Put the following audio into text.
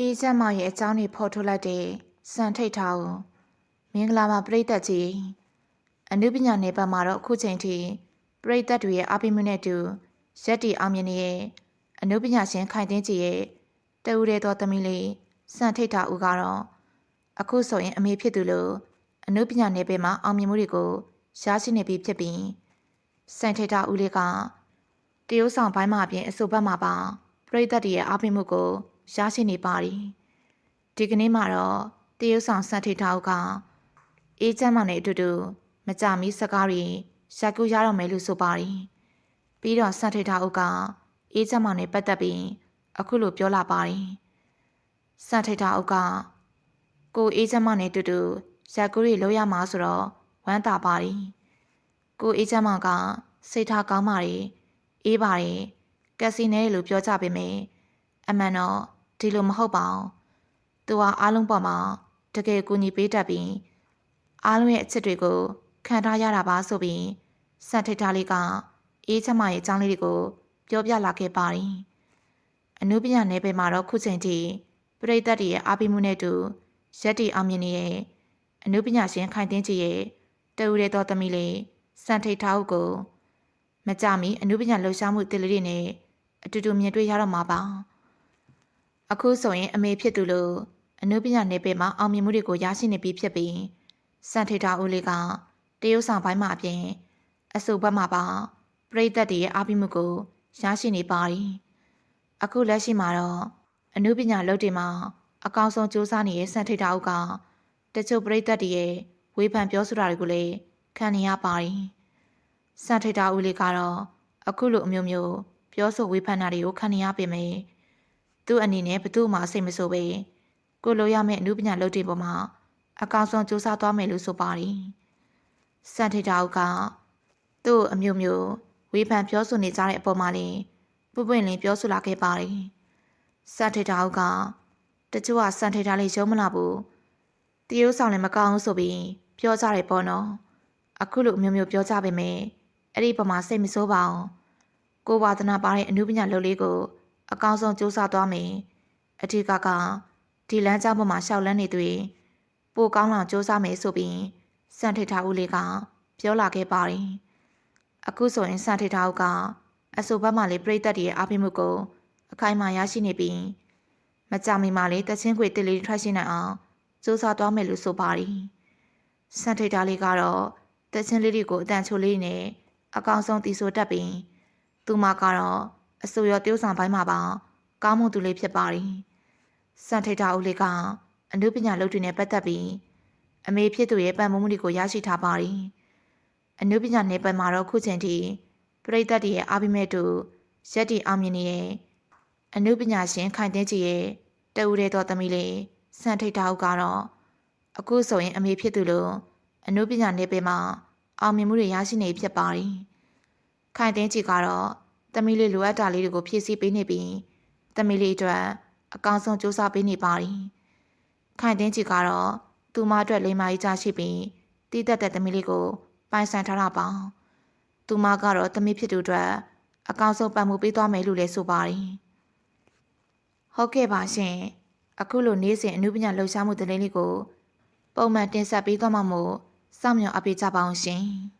အေးချမ်းမရဲ့အကြောင်းတွေဖော်ထုတ်လိုက်တဲ့စံထိတ်ထားကိုမင်္ဂလာပါပရိသတ်ကြီးအနုပညာနယ်ပယ်မှာတော့အခုချိန်ထိပရိသတ်တွေရဲ့အားပေးမှုနဲ့အတူရက်တီအောင်မြင်နေရဲ့အနုပညာရှင်ခိုင်တင်းကြီးရဲ့တဦးရဲတော်သမီးလေးစံထိတ်ထားဦးကတော့အခုဆိုရင်အမေဖြစ်သူလို့အနုပညာနယ်ပယ်မှာအောင်မြင်မှုတွေကိုရရှိနေပြီဖြစ်ပြီးစံထိတ်ထားဦးလေးကတရုတ်ဆောင်ပိုင်းမှာအပြင်အဆိုဘက်မှာပါပရိသတ်တွေရဲ့အားပေးမှုကို ရရှိနေပါသည်ဒီကနေ့မှာတော့တရုတ်ဆောင်စံထိထားဦးကအေးချမ်းမနဲ့အတူတူမကြမီစကားတွေရိုက်ကူးရတော့မယ်လို့ဆိုပါတယ်။ပြီးတော့စံထိထားဦးကအေးချမ်းမနဲ့ပတ်သက်ပြီးအခုလိုပြောလာပါတယ်။စံထိထားဦးကကိုအေးချမ်းမနဲ့အတူတူရိုက်ကူးတွေလုပ်ရမှာဆိုတော့ဝမ်းသာပါတယ်။ကိုအေးချမ်းမကစိတ်ထားကောင်းပါတယ်။အေးပါတယ်။ကက်စီနဲလို့ပြောကြပေမယ့်အမှန်တော့ ဒီလိုမဟုတ်ပါဘူး။သူဟာအားလုံးပေါ်မှာတကယ်ကူညီပေးတတ်ပြီးအားလုံးရဲ့အချစ်တွေကိုခံထားရတာပါဆိုပြီးစံထိတ်ထားလေးကအေးချမ်းမရဲ့အကြောင်းလေးတွေကိုပြောပြလာခဲ့ပါတယ်။အနုပညာနယ်ပယ်မှာတော့ခုချိန်ထိပရိသတ်တွေရဲ့အားပေးမှုနဲ့အတူရက်တီအောင်မြင်နေရဲ့အနုပညာရှင်ခိုင်တင်းကြီးရဲ့တဦးရဲတော်သမီးလေးစံထိတ်ထားဦးကိုမကြမီအနုပညာလှူရှားမှုတစ်လေးတွေနဲ့အတူတူမြင်တွေ့ရတော့မှာပါ။ အခုဆိုရင်အမေဖြစ်သူလို့အနုပညာနယ်ပယ်မှာအောင်မြင်မှုတွေကိုရရှိနေပြီဖြစ်ပြီးစံထေတာဦးလေးကတရုတ်ဆောင်ပိုင်းမှာအပြင်အစုဘက်မှာပါပရိသတ်တွေရဲ့အားပေးမှုကိုရရှိနေပါသည်အခုလက်ရှိမှာတော့အနုပညာလုပ်တွေမှာအကောင်းဆုံးစူးစမ်းနေတဲ့စံထေတာဦးကတချို့ပရိသတ်တွေရဲ့ဝေဖန်ပြောဆိုတာတွေကိုလည်းခံနေရပါသည်စံထေတာဦးလေးကတော့အခုလိုအမျိုးမျိုးပြောဆိုဝေဖန်တာတွေကိုခံနေရပေမယ့် သူ့အနေနဲ့ဘသူ့မှစိတ်မဆိုးပဲကိုလိုရမယ့်အမှုပညာလုပ်တဲ့ပေါ်မှာအကောင်ဆုံးစူးစမ်းသွားမယ်လို့ဆိုပါတယ်။စန်ထေတာဦးကသူ့အမျိုးမျိုးဝေဖန်ပြောဆိုနေကြတဲ့အပေါ်မှာလည်းပွပွင့်လင်းပြောဆိုလာခဲ့ပါတယ်။စန်ထေတာဦးကတချို့ကစန်ထေတာလေးရုံးမလာဘူး။တရုတ်ဆောင်လည်းမကောင်းဘူးဆိုပြီးပြောကြတယ်ပေါ့နော်။အခုလိုအမျိုးမျိုးပြောကြပေမဲ့အဲ့ဒီပေါ်မှာစိတ်မဆိုးပါအောင်။ကိုဝါသနာပါတဲ့အမှုပညာလုပ်လေးကို အကောင်းဆုံးစူးစမ်းသွားမယ်။အထက်ကကဒီလမ်းကြောင်းပေါ်မှာရှောက်လန်းနေသူတွေပိုကောင်းလာစူးစမ်းမယ်ဆိုပြီးစံထိတ်ထားဦးလေးကပြောလာခဲ့ပါတယ်။အခုဆိုရင်စံထိတ်ထားဦးကအဆိုဘက်မှလေးပြိသက်တည်းရဲ့အားပေးမှုကိုအခိုင်အမာရရှိနေပြီးမကြမီမှလေးတချင်းခွေတစ်လေးထွက်ရှိနိုင်အောင်စူးစမ်းသွားမယ်လို့ဆိုပါတယ်။စံထိတ်ထားလေးကတော့တချင်းလေးတွေကိုအတန်ချိုလေးနဲ့အကောင်ဆုံးတီဆိုတတ်ပြီးသူမကတော့ အဆိုရတိုးဆောင်ပိုင်းမှာပါကောင်းမှုသူလေးဖြစ်ပါတယ်။စံထိတ်တာဦးလေးကအနုပညာလုပ်တွေနဲ့ပတ်သက်ပြီးအမေဖြစ်သူရဲ့ပံ့ပိုးမှုတွေကိုရရှိထားပါတယ်။အနုပညာနယ်ပယ်မှာတော့ခုချိန်ထိပရိသတ်တွေရဲ့အားပေးမဲ့တူရက်တီအောင်မြင်နေရဲ့အနုပညာရှင်ခိုင်တင်းကြီးရဲ့တဦးရဲတော်သမီးလေးစံထိတ်တာဦးကတော့အခုဆိုရင်အမေဖြစ်သူလို့အနုပညာနယ်ပယ်မှာအောင်မြင်မှုတွေရရှိနေဖြစ်ပါတယ်။ခိုင်တင်းကြီးကတော့ သမီးလေးလိုအပ်တာလေးတွေကိုဖြည့်ဆည်းပေးနေပြီးသမီးလေးအတွက်အကောင်းဆုံးစူးစမ်းပေးနေပါတယ်။ခိုင်တင်းကြီးကတော့သူမအတွက်လိမ္မာရေးကြရှိပြီးတည်သက်တဲ့သမီးလေးကိုပိုင်ဆိုင်ထားတာပါ။သူမကတော့သမီးဖြစ်သူအတွက်အကောင်းဆုံးပံ့ပိုးပေးသွားမယ်လို့လည်းဆိုပါတယ်။ဟုတ်ကဲ့ပါရှင်။အခုလိုနေ့စဉ်အမှုပညာလှူရှားမှုသတင်းလေးကိုပုံမှန်တင်ဆက်ပေးသွားမှာမို့စောင့်မျှော်အပ်ပေးကြပါအောင်ရှင်။